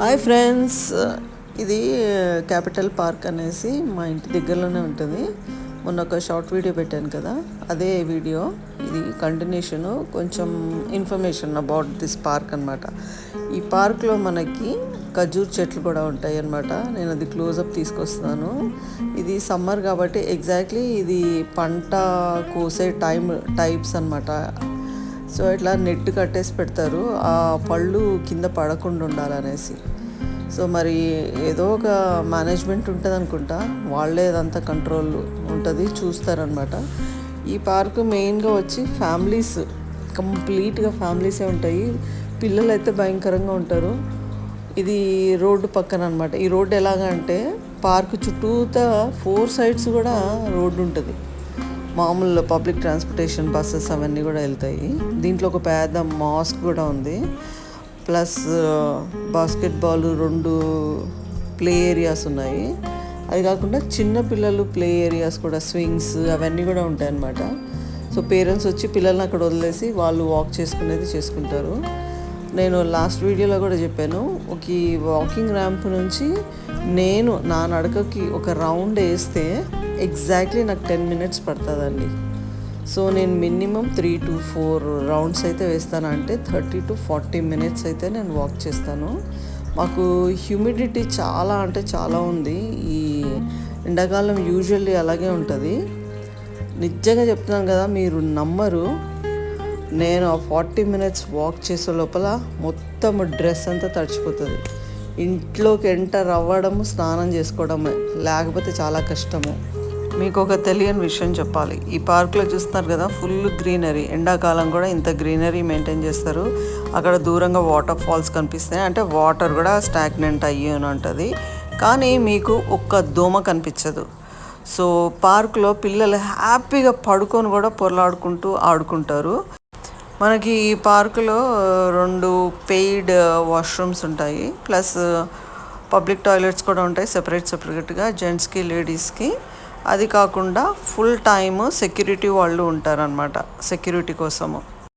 Hi friends. ఇది uh, capital park అనేసి మా ఇంటి దగ్గరలోనే ఉంటుంది. మొన్న ఒక షార్ట్ వీడియో పెట్టాను కదా అదే వీడియో. ఇది కంటిన్యూషను కొంచెం ఇన్ఫర్మేషన్ అబౌట్ దిస్ పార్క్ అనమాట ఈ పార్క్లో మనకి ఖజూర్ చెట్లు కూడా ఉంటాయి అన్నమాట. నేను అది క్లోజప్ తీసుకొస్తున్నాను. ఇది సమ్మర్ కాబట్టి ఎగ్జాక్ట్లీ ఇది పంట కోసే టైం టైప్స్ అనమాట సో ఇట్లా నెట్ కట్టేసి పెడతారు. ఆ పళ్ళు కింద పడకుండా ఉండాలనేసి. సో మరి ఏదో ఒక మేనేజ్మెంట్ ఉంటుంది అనుకుంటా. వాళ్ళే అదంతా కంట్రోల్ ఉంటుంది చూస్తారనమాట. ఈ పార్క్ మెయిన్గా వచ్చి ఫ్యామిలీస్ కంప్లీట్గా ఫ్యామిలీసే ఉంటాయి. పిల్లలు అయితే భయంకరంగా ఉంటారు. ఇది రోడ్డు పక్కన అనమాట ఈ రోడ్డు ఎలాగంటే పార్క్ చుట్టూతా ఫోర్ సైడ్స్ కూడా రోడ్డు ఉంటుంది. మామూలు పబ్లిక్ ట్రాన్స్పోర్టేషన్ బస్సెస్ అవన్నీ కూడా వెళ్తాయి. దీంట్లో ఒక పెద్ద మాస్క్ కూడా ఉంది. ప్లస్ బాస్కెట్బాల్ రెండు ప్లే ఏరియాస్ ఉన్నాయి. అది కాకుండా చిన్న పిల్లలు ప్లే ఏరియాస్ కూడా స్వింగ్స్ అవన్నీ కూడా ఉంటాయి అన్నమాట సో పేరెంట్స్ వచ్చి పిల్లల్ని అక్కడ వదిలేసి వాళ్ళు వాక్ చేసుకునేది చేసుకుంటారు. నేను లాస్ట్ వీడియోలో కూడా చెప్పాను ఒక ఈ వాకింగ్ ర్యాంప్ నుంచి నేను నా నడకకి ఒక రౌండ్ వేస్తే ఎగ్జాక్ట్లీ నాకు టెన్ మినిట్స్ పడుతుందండి. సో నేను minimum three to four rounds అయితే వేస్తాను. అంటే థర్టీ టు ఫార్టీ మినిట్స్ అయితే నేను వాక్ చేస్తాను. మాకు హ్యూమిడిటీ చాలా అంటే చాలా ఉంది. ఈ ఎండాకాలం యూజువల్లీ అలాగే ఉంటుంది. నిజంగా చెప్తున్నాను కదా మీరు నమ్మరు. నేను ఆ ఫార్టీ మినిట్స్ వాక్ చేసే లోపల మొత్తం డ్రెస్ అంతా తడిచిపోతుంది. ఇంట్లోకి ఎంటర్ అవ్వడము స్నానం చేసుకోవడమే లేకపోతే చాలా కష్టము. మీకు ఒక తెలియని విషయం చెప్పాలి. ఈ పార్క్లో చూస్తున్నారు కదా ఫుల్ గ్రీనరీ. ఎండాకాలం కూడా ఇంత గ్రీనరీ మెయింటైన్ చేస్తారు. అక్కడ దూరంగా వాటర్ ఫాల్స్ కనిపిస్తాయి అంటే వాటర్ కూడా స్టాగ్నెంట్ అయ్యి అని ఉంటుంది కానీ మీకు ఒక్క దోమ కనిపించదు. సో పార్క్లో పిల్లలు హ్యాపీగా పడుకొని కూడా పొరలాడుకుంటూ ఆడుకుంటారు. మనకి ఈ పార్కులో రెండు పెయిడ్ వాష్రూమ్స్ ఉంటాయి. ప్లస్ పబ్లిక్ టాయిలెట్స్ కూడా ఉంటాయి సెపరేట్ సెపరేట్గా జెంట్స్కి లేడీస్కి. అది కాకుండా ఫుల్ టైమ్ సెక్యూరిటీ వాళ్ళు ఉంటారనమాట సెక్యూరిటీ కోసము.